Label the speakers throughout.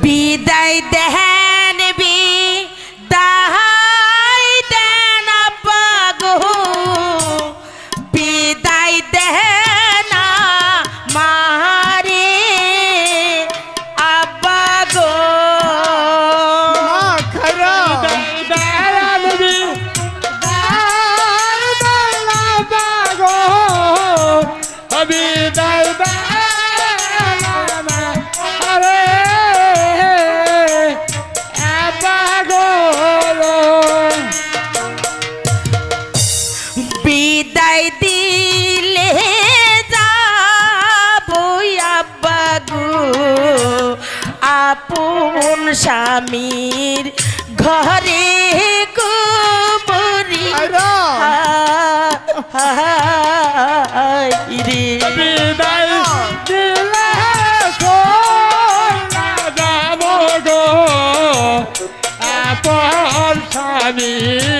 Speaker 1: বিদায় দেহা স্বামীর ঘরে
Speaker 2: কুমরি।
Speaker 1: বিদায় স্বামী।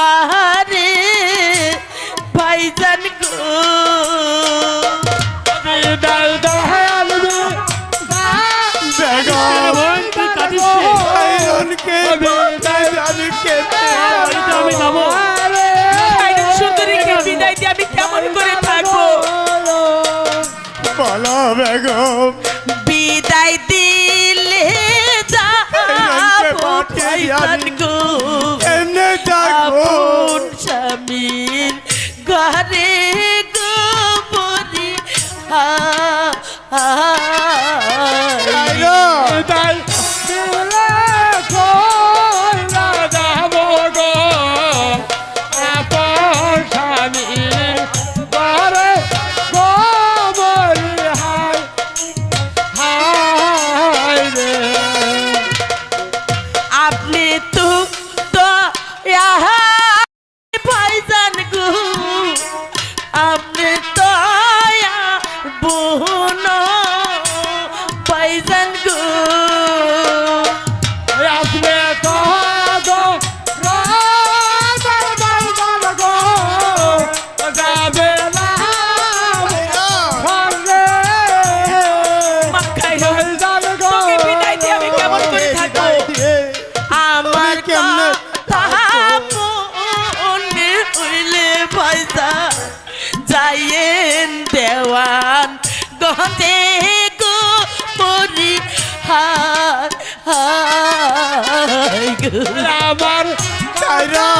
Speaker 1: পাহাড়ে ভাইজান গো। দাও আমি
Speaker 2: বিদায়
Speaker 1: দিয়ে আমি কেমন করে থাকব?
Speaker 3: বেগম
Speaker 1: স্বামীর ঘরে গোবরি হা হা রহে গো পরি হার হার আমার
Speaker 2: কায়রা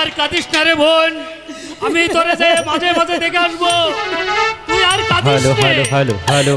Speaker 2: আর
Speaker 4: কাঁদিস না রে বোন। আমি তোরে মাঝে মাঝে দেখে আসব। তুই আর কাঁদিস
Speaker 5: হ্যালো হ্যালো হ্যালো